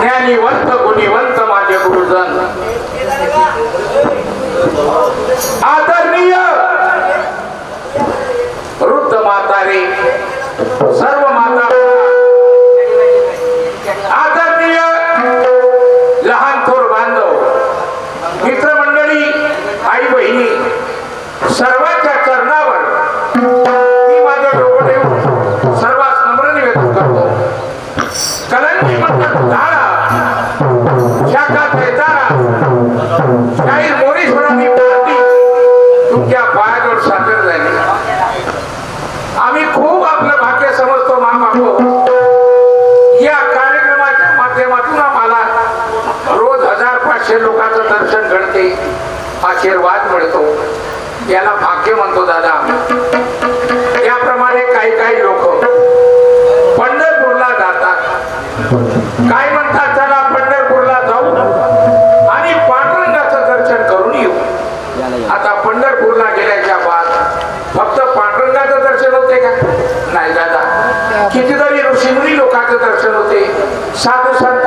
ज्ञानीवंत गुणीवंत माझे गुरुजन. आज आशीर्वाद मिळतो. याला भाग्य म्हणतो दादा. त्याप्रमाणे काही काही लोक पंढरपूरला जातात. काय म्हणतात चला पंढरपूरला जाऊ आणि पांडुरंगाचं दर्शन करून येऊ. आता पंढरपूरला गेल्याच्या बाद फक्त पांडुरंगाचं दर्शन होते का? नाही दादा. कितीतरी ऋषिमुनी लोकांचं दर्शन होते. साधू संत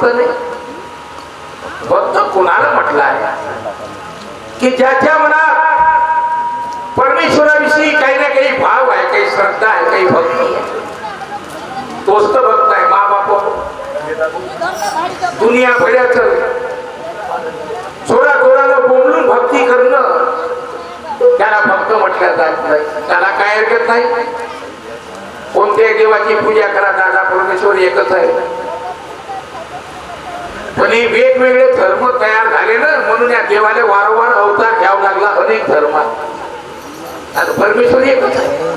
भक्त नाही. भक्त कुणाला म्हटलं आहे? की ज्याच्या मनात परमेश्वराविषयी काही ना काही भाव आहे काही श्रद्धा आहे काही भक्ती आहे तोच तर भक्त आहे मा बाप हो. दुनिया भऱ्याचं जोरा जोरानं बोंबलून भक्ती करणं त्याला भक्त म्हटलं जात नाही. त्याला काय हरकत नाही? कोणत्याही देवाची पूजा करा दादा परमेश्वर एकच आहे. पण हे वेगवेगळे धर्म तयार झाले ना म्हणून या देवाला वारंवार अवतार घ्यावा लागला अनेक धर्मात आता परमेश्वर एकच आहे.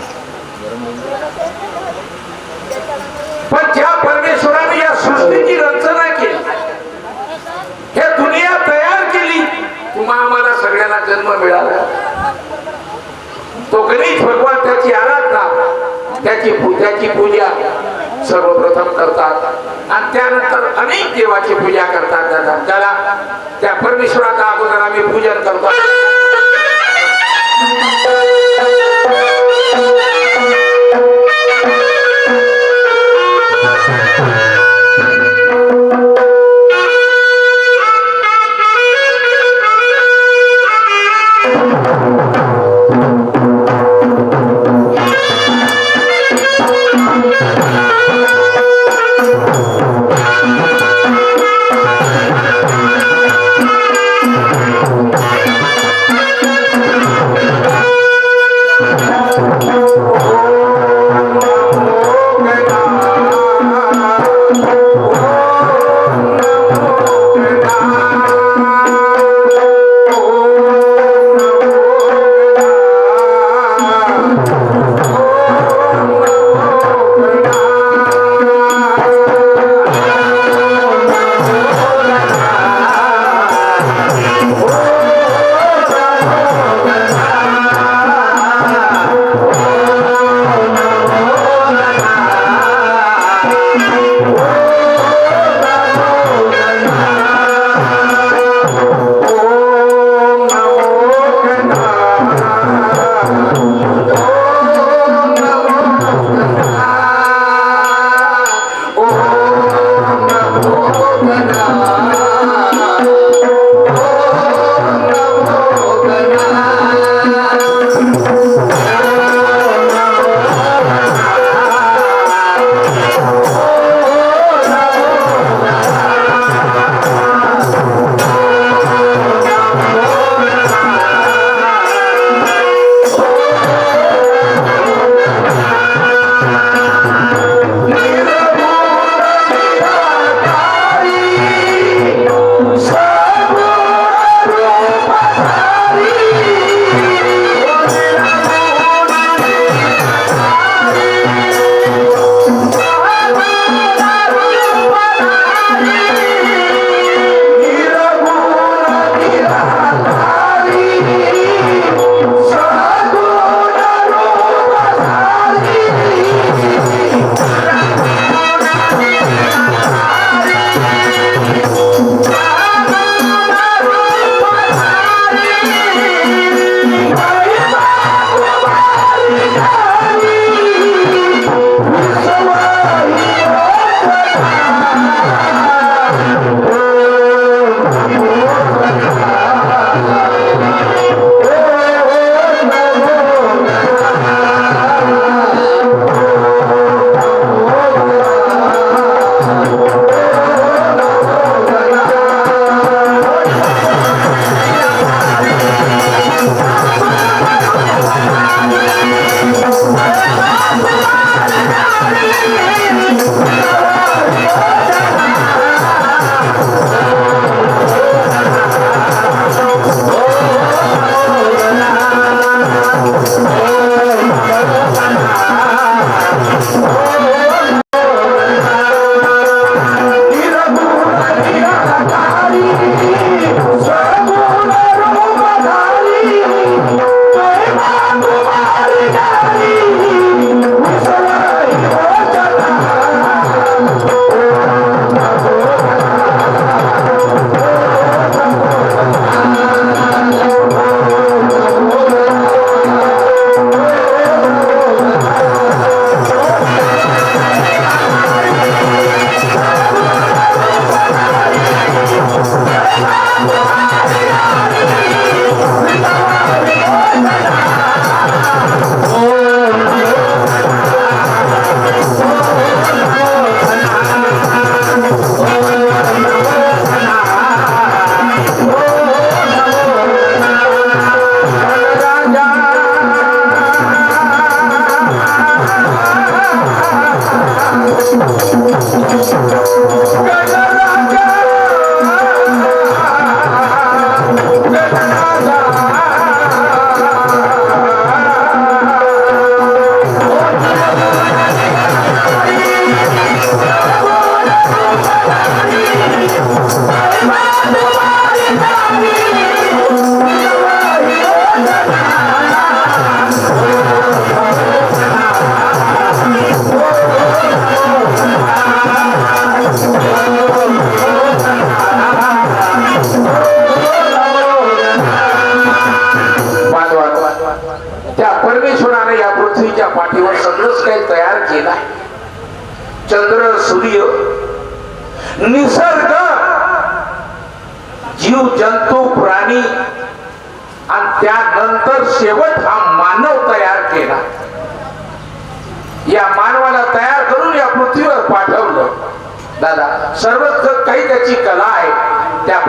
पण ज्या परमेश्वराने या सृष्टीची रचना केली हे दुनिया तयार केली तुम्हा आम्हाला सगळ्यांना जन्म मिळाला. तो गणेश भगवान त्याची आराधना त्याची त्याची पूजा सर्वप्रथम करतात. आणि त्यानंतर अनेक देवाची पूजा करतात त्याला त्या परमेश्वराचा अगोदर आम्ही पूजन करतो.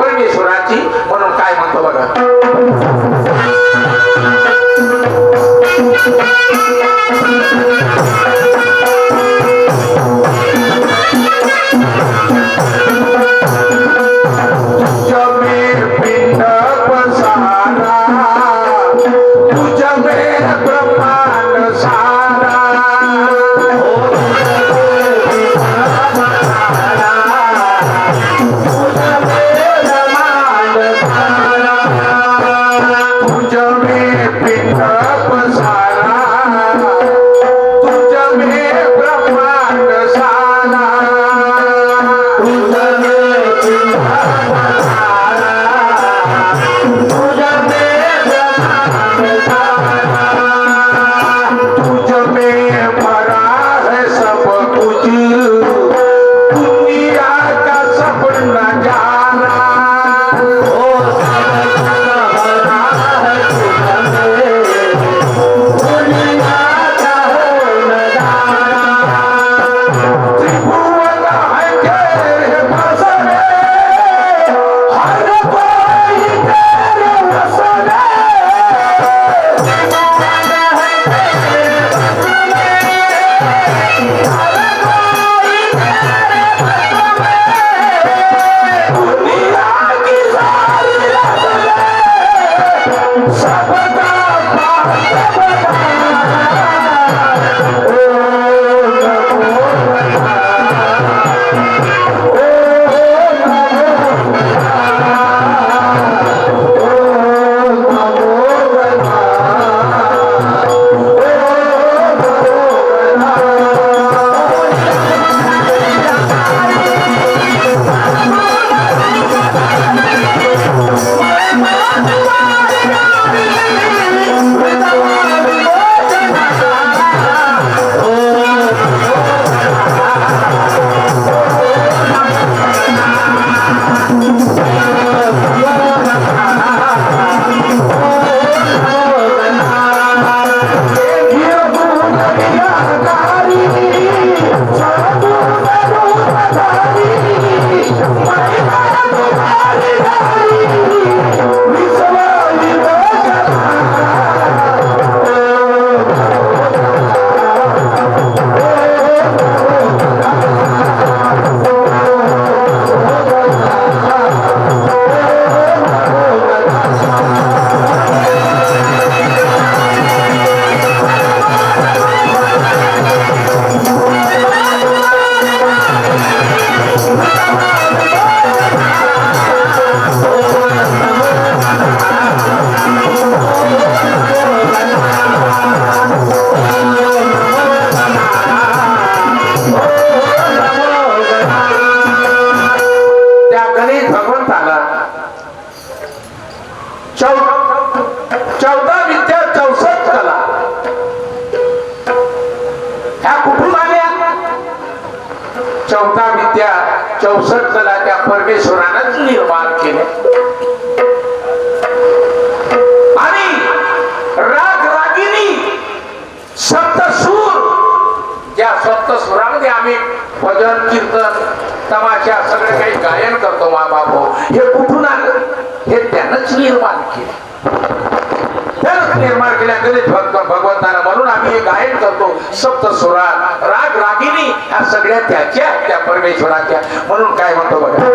त्या परमेश्वराची म्हणून काय म्हणतो बघा. चौथा विद्या चौसष्ट कला त्या परमेश्वरानच निर्माण केल्या आणि राग रागिनी सप्तसूर ज्या सप्तसुरामध्ये आम्ही भजन कीर्तन तमाशा सगळं काही गायन करतो मा बाबो हो, हे कुठून आलं? हे त्यानंच निर्माण केलं. त्यानंच निर्माण केल्या गणेश भक्त भगवंताला म्हणून आम्ही हे गायन करतो. सप्त सुरात राग रागिनी ह्या सगळ्या त्याच्या त्या परमेश्वराच्या. म्हणून काय म्हणतो बघा?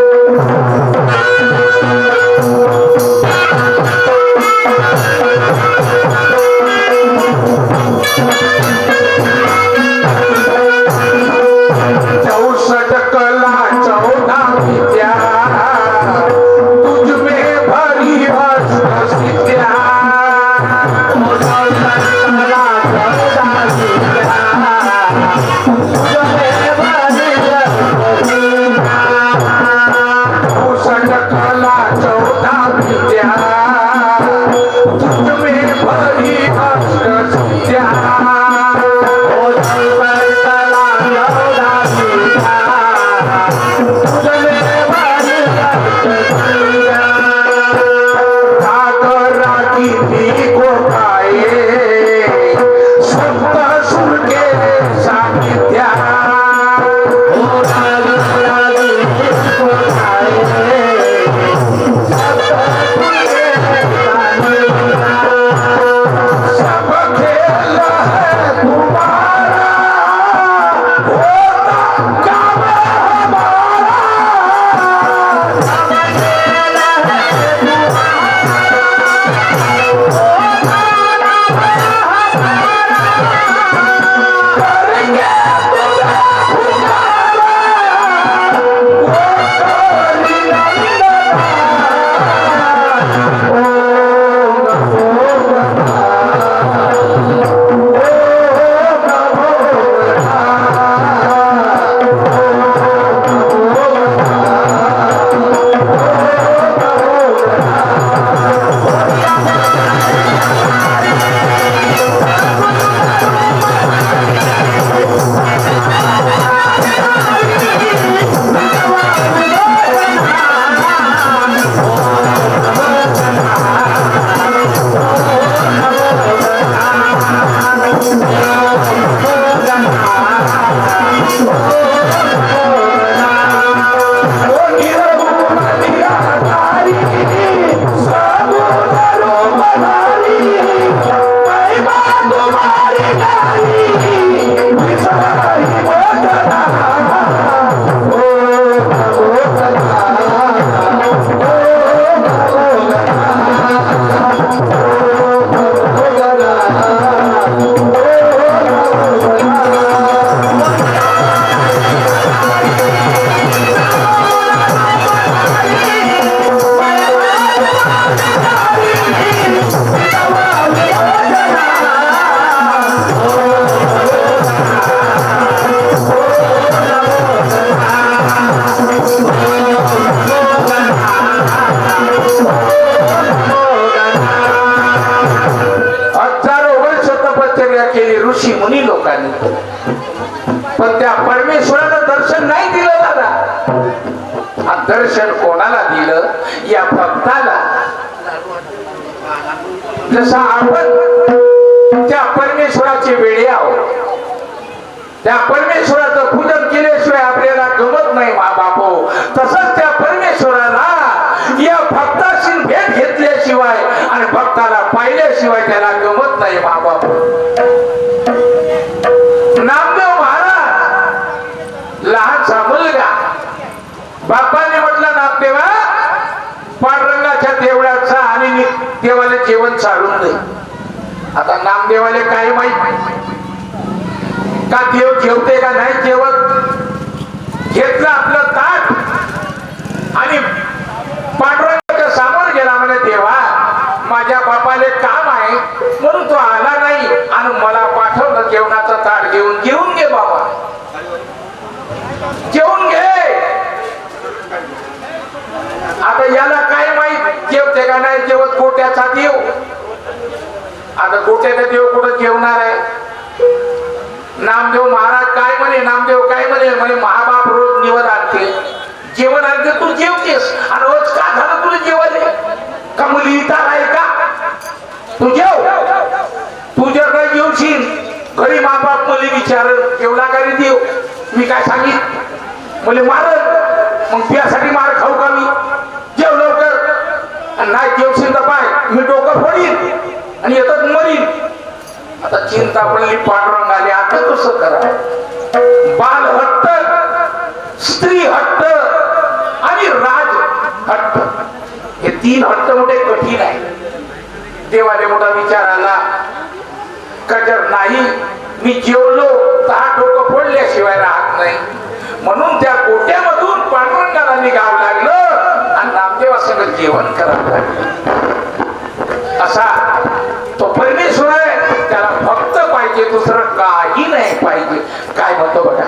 जेवण चालून नाही. आता नामदेवाले काय माहीत? का देव जेवते का नाही जेवत घेतलं आपलं ताट आणि पांडुरंगाच्या समोर गेला म्हणे देवा माझ्या बापाले काम आहे म्हणून तो आला नाही आणि मला पाठवलं जेवणाचं ताट घेऊन जेवून घे बाबा जेवून घे आता याला काय माहीत नाही जेवत गोट्याचा देव. आता गोट्याचा देव कुठं जेवणार आहे? नामदेव महाराज काय म्हणे नामदेव काय म्हणे? म्हणे महाबाप रोज निवड आणते. जेवण आणते तू जेवतेस. आणि रोज का झालं तुला जेवण? का मुली इथं आहे का? तू जेव. तू जर काय जेवशील घरी माबाप मुली विचार जेवला का रे देव. मी काय सांगित मुले मारत मग त्यासाठी होईल आणि येतात मरीन. आता चिंता पडली पांडुरंग आले. आता कसं करा बाल हट्ट स्त्री हट्ट आणि राज हट्ट. हे तीन हट्ट मोठे कठीण आहे देवाले मोठा विचार आला का जर नाही मी जेवलो. तर डोकं फोडल्याशिवाय राहत नाही. म्हणून त्या गोट्यामधून पांडुरंगाला निघावं लागलं आणि नामदेवासंग जेवण करावं लागलं. असा तो परमेश्वर आहे त्याला फक्त पाहिजे दुसरं काही नाही पाहिजे. काय म्हणतो बघा?